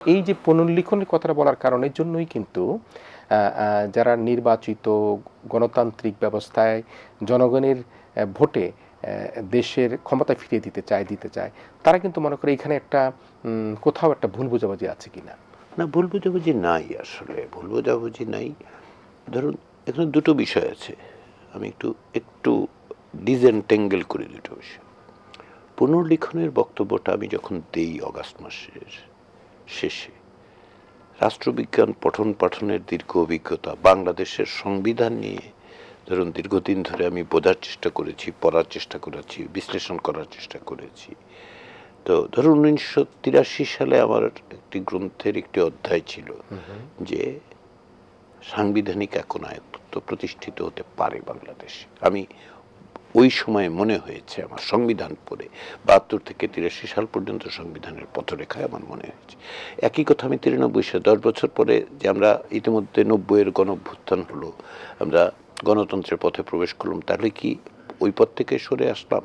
এই যে পুনর্লিখনের কথাটা বলার কারণের জন্যই কিন্তু যারা নির্বাচিত গণতান্ত্রিক ব্যবস্থায় জনগণের ভোটে দেশের ক্ষমতা ফিরিয়ে দিতে চায় দিতে চায়, তারা কিন্তু মনে করে এখানে একটা কোথাও একটা ভুল বোঝাবুঝি আছে কিনা? না, ভুল বোঝাবুঝি নাই আসলে, ভুল বোঝাবুঝি নাই। ধরুন, এখানে দুটো বিষয় আছে। আমি একটু একটু ডিজেন্টেঙ্গেল করি দুটো বিষয়। পুনর্লিখনের বক্তব্যটা আমি যখন দেই অগাস্ট মাসের শেষে। রাষ্ট্রবিজ্ঞান পঠন পাঠনের দীর্ঘ অভিজ্ঞতা বাংলাদেশের সংবিধান নিয়ে ধরুন দীর্ঘদিন ধরে আমি বোঝার চেষ্টা করেছি পড়ার চেষ্টা করেছি বিশ্লেষণ করার চেষ্টা করেছি। তো ধরুন উনিশশো তিরাশি সালে আমার একটি গ্রন্থের একটি অধ্যায় ছিল যে সাংবিধানিক একনায়কত্ব প্রতিষ্ঠিত হতে পারে বাংলাদেশে। আমি ওই সময় মনে হয়েছে আমার সংবিধান পড়ে। বাহাত্তর থেকে তিরাশি সাল পর্যন্ত সংবিধানের পথরেখায় আমার মনে হয়েছে। একই কথা আমি তিরানব্বই সালে দশ বছর পরে যে আমরা ইতিমধ্যে নব্বইয়ের গণ অভ্যুত্থান হলো আমরা গণতন্ত্রের পথে প্রবেশ করলাম তাহলে কি ওই পথ থেকে সরে আসলাম?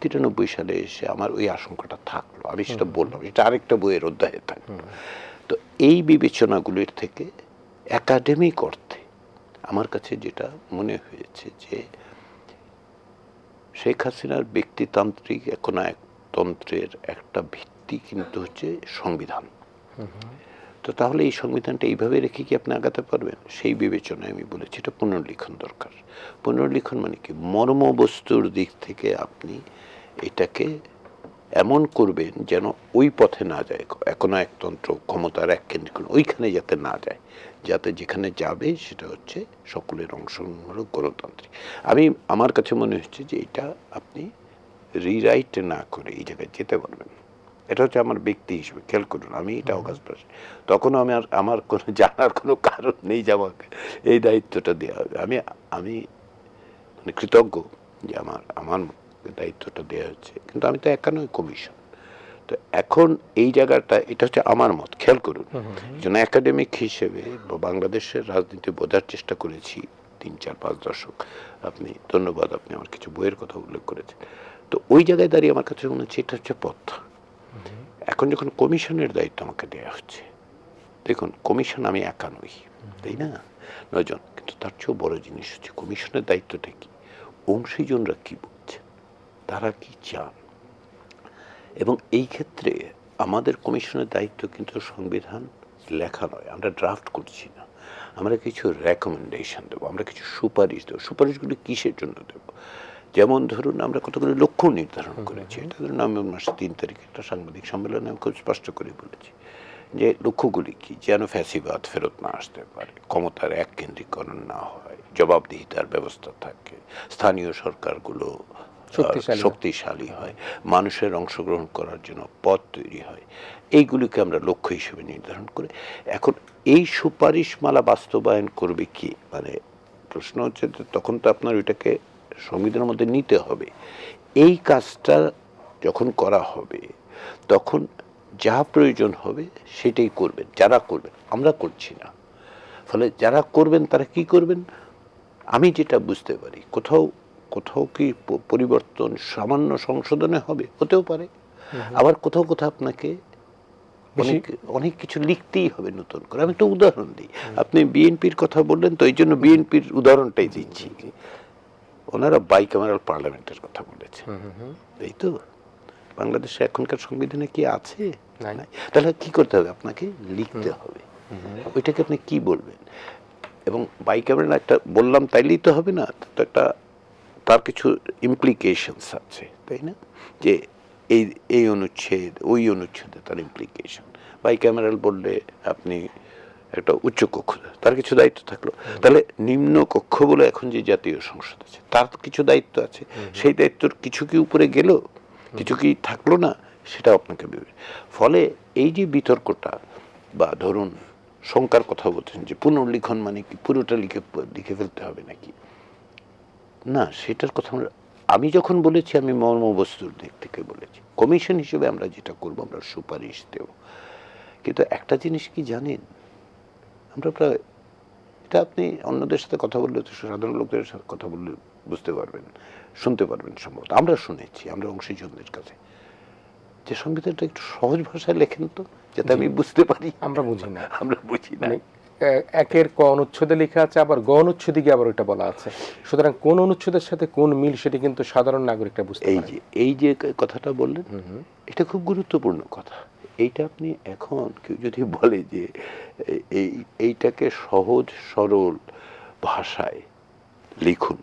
তিরানব্বই সালে এসে আমার ওই আশঙ্কাটা থাকল। আমি সেটা বললাম এটা আরেকটা বইয়ের অধ্যায়ে থাকল। তো এই বিবেচনাগুলির থেকে একাডেমিক অর্থে আমার কাছে যেটা মনে হয়েছে যে শেখ হাসিনার ব্যক্তিতান্ত্রিক একনায়কতন্ত্রের একটা ভিত্তি কিন্তু হচ্ছে সংবিধান। তো তাহলে এই সংবিধানটা এইভাবে রেখে কি আপনি আগাতে পারবেন? সেই বিবেচনায় আমি বলেছি, এটা পুনর্লিখন দরকার। পুনর্লিখন মানে কি? মর্মবস্তুর দিক থেকে আপনি এটাকে এমন করবেন যেন ওই পথে না যায়। এখন একতন্ত্র ক্ষমতার এক কেন্দ্রীকরণ ওইখানে যাতে না যায়। যাতে যেখানে যাবে সেটা হচ্ছে সকলের অংশগ্রহণমূলক গণতান্ত্রিক। আমি আমার কাছে মনে হচ্ছে যে এটা আপনি রিরাইট না করে এই জায়গায় যেতে পারবেন। এটা হচ্ছে আমার ব্যক্তি হিসেবে খেয়াল করুন আমি এটা অগাস্ট মাসে। তখনও আমি আর আমার কোনো জানার কোনো কারণ নেই যে আমাকে এই দায়িত্বটা দেওয়া হবে। আমি আমি মানে কৃতজ্ঞ যে আমার আমার দায়িত্বটা দেওয়া হচ্ছে। কিন্তু আমি তো একা নয় কমিশন তো এখন এই জায়গাটা এটা হচ্ছে আমার মত খেয়াল করুন। যেন একাডেমিক হিসেবে বাংলাদেশের রাজনীতি বোঝার চেষ্টা করেছি তিন চার পাঁচ দশক। আপনি ধন্যবাদ আপনি আমার কিছু বইয়ের কথা উল্লেখ করেছেন। তো ওই জায়গায় দাঁড়িয়ে আমার কাছে মনে হচ্ছে এটা হচ্ছে পথ। এখন যখন কমিশনের দায়িত্ব আমাকে দেওয়া হচ্ছে দেখুন কমিশন আমি একা নই তাই না? নয়জন। কিন্তু তার চেয়েও বড় জিনিস হচ্ছে কমিশনের দায়িত্বটা কি? অংশীজনরা কি তারা কি চান? এবং এই ক্ষেত্রে আমাদের কমিশনের দায়িত্ব কিন্তু সংবিধান লেখা নয় আমরা ড্রাফট করছি না। আমরা কিছু রেকমেন্ডেশন দেবো আমরা কিছু সুপারিশ দেবো। সুপারিশগুলি কিসের জন্য দেবো? যেমন ধরুন আমরা কতগুলো লক্ষ্য নির্ধারণ করেছি। এটা ধরুন নভেম্বর মাসের তিন তারিখে একটা সাংবাদিক সম্মেলনে আমি খুব স্পষ্ট করে বলেছি যে লক্ষ্যগুলি কি? যেন ফ্যাসিবাদ ফেরত না আসতে পারে ক্ষমতার এক কেন্দ্রীকরণ না হয় জবাবদিহিতার ব্যবস্থা থাকে স্থানীয় সরকারগুলো শক্তিশালী হয়। মানুষের অংশগ্রহণ করার জন্য পথ তৈরি হয়। এইগুলিকে আমরা লক্ষ্য হিসেবে নির্ধারণ করে। এখন এই সুপারিশমালা বাস্তবায়ন করবে কি? মানে প্রশ্ন হচ্ছে যে তখন তো আপনার ওইটাকে সংবিধানের মধ্যে নিতে হবে। এই কাজটা যখন করা হবে তখন যা প্রয়োজন হবে সেটাই করবেন যারা করবেন। আমরা করছি না। ফলে যারা করবেন তারা কি করবেন? আমি যেটা বুঝতে পারি কোথাও কোথাও কি পরিবর্তন সামান্য সংশোধনে হবে? হতেও পারে। আবার কোথাও কোথাও আপনাকে অনেক অনেক কিছু লিখতেই হবে নতুন করে। আমি তো উদাহরণ দিই। আপনি বিএনপির কথা বললেন তো এই জন্য বিএনপির উদাহরণটাই দিচ্ছি। ওনারা বাইক্যামেরাল পার্লামেন্টের কথা বলেছে। এই তো? বাংলাদেশে এখনকার সংবিধানে কি আছে। তাহলে কি করতে হবে? আপনাকে লিখতে হবে। ওইটাকে আপনি কি বলবেন? এবং বাইক্যামেরাল একটা বললাম তাইলেই তো হবে না? তো একটা তার কিছু ইমপ্লিকেশনস আছে তাই না? যে এই এই অনুচ্ছেদ ওই অনুচ্ছেদে তার ইমপ্লিকেশন বাই ক্যামেরাল বললে আপনি একটা উচ্চ কক্ষ তার কিছু দায়িত্ব থাকল। তাহলে নিম্ন কক্ষ বলে এখন যে জাতীয় সংসদ আছে তার কিছু দায়িত্ব আছে। সেই দায়িত্বর কিছু কি উপরে গেল? কিছু কি থাকল না? সেটা আপনাকে ভেবে ফলে এই যে বিতর্কটা বা ধরুন শঙ্কার কথা বলছেন যে পুনর্লিখন মানে কি? পুরোটা লিখে লিখে ফেলতে হবে নাকি? না সেটার কথা আমরা আমি যখন বলেছি আমি মর্মবস্তুর দিক থেকে বলেছি। কমিশন হিসেবে আমরা যেটা করব আমরা সুপারিশ দেব। কিন্তু একটা জিনিস কি জানেন? আমরা প্রায় এটা আপনি অন্যদের সাথে কথা বললে তো সাধারণ লোকদের সাথে কথা বললে বুঝতে পারবেন শুনতে পারবেন সম্ভবত। আমরা শুনেছি আমরা অংশীজনদের কাছে। যে সংবিধানটা একটু সহজ ভাষায় লেখেন তো যাতে আমি বুঝতে পারি। আমরা বুঝি না। আমরা বুঝি না। মানে একের ক অনুচ্ছেদে লেখা আছে আবার গ অনুচ্ছেদে গিয়ে আবার ওইটা বলা আছে। সুতরাং কোন অনুচ্ছেদের সাথে কোন মিল সেটি কিন্তু সাধারণ নাগরিকটা বুঝতে এই যে এই যে কথাটা বললেন এটা খুব গুরুত্বপূর্ণ কথা। এইটা আপনি এখন কেউ যদি বলে যে এই এইটাকে সহজ সরল ভাষায় লিখুন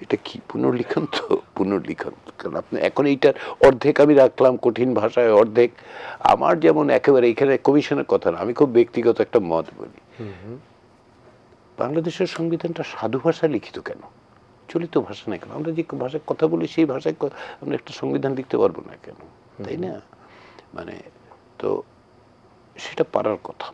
এটা কি পুনর্লিখন তো? পুনর্লিখন। কারণ আপনি এখন এইটার অর্ধেক আমি রাখলাম কঠিন ভাষায় অর্ধেক। আমার যেমন একেবারে এখানে কমিশনের কথা না আমি খুব ব্যক্তিগত একটা মত বলি। বাংলাদেশের সংবিধানটা সাধু ভাষায় লিখিত কেন? চলিত ভাষা না কেন? আমরা যে ভাষায় কথা বলি সেই ভাষায় আমরা একটা সংবিধান লিখতে পারব না কেন? তাই না? মানে তো সেটা পারার কথা।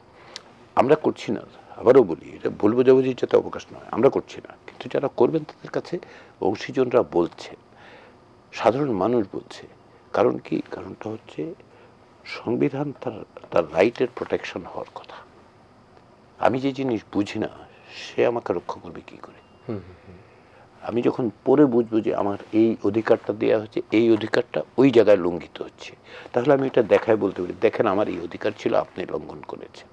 আমরা করছি না। আবারও বলি এটা ভুল বোঝাবুঝির যাতে অবকাশ নয়। আমরা করছি না। কিন্তু যারা করবেন তাদের কাছে অংশীজনরা বলছেন। সাধারণ মানুষ বলছে। কারণ কি? কারণটা হচ্ছে সংবিধান তার তার রাইটের প্রোটেকশন হওয়ার কথা। আমি যে জিনিস বুঝি না সে আমাকে রক্ষা করবে কি করে? আমি যখন পরে বুঝব যে আমার এই অধিকারটা দেওয়া হচ্ছে এই অধিকারটা ওই জায়গায় লঙ্ঘিত হচ্ছে। তাহলে আমি এটা দেখায় বলতে পারি দেখেন আমার এই অধিকার ছিল আপনি লঙ্ঘন করেছেন।